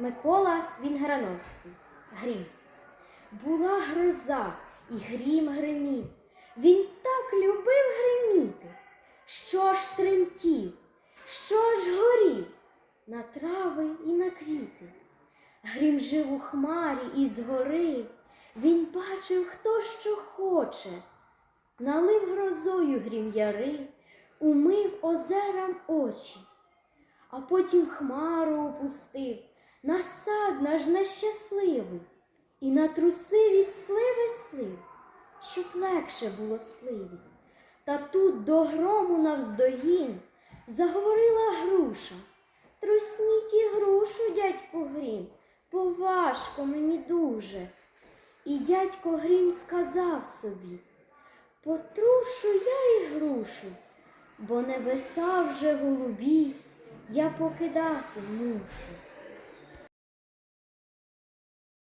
Микола Вінграновський. Грім. Була гроза, і грім гримів. Він так любив гриміти, що аж тремтів, що аж горів на трави і на квіти. Грім жив у хмарі і згори. Він бачив, хто що хоче. Налив грозою грім яри, умив озерам очі, а потім хмару опустив на сад наш нещасливий і натрусив із сливи слив, щоб легше було сливі. Та тут до грому навздогін заговорила груша. Трусніть і грушу, дядьку Грім, бо важко мені дуже. І дядько Грім сказав собі, потрушу я і грушу, бо небеса вже голубі, я покидати мушу.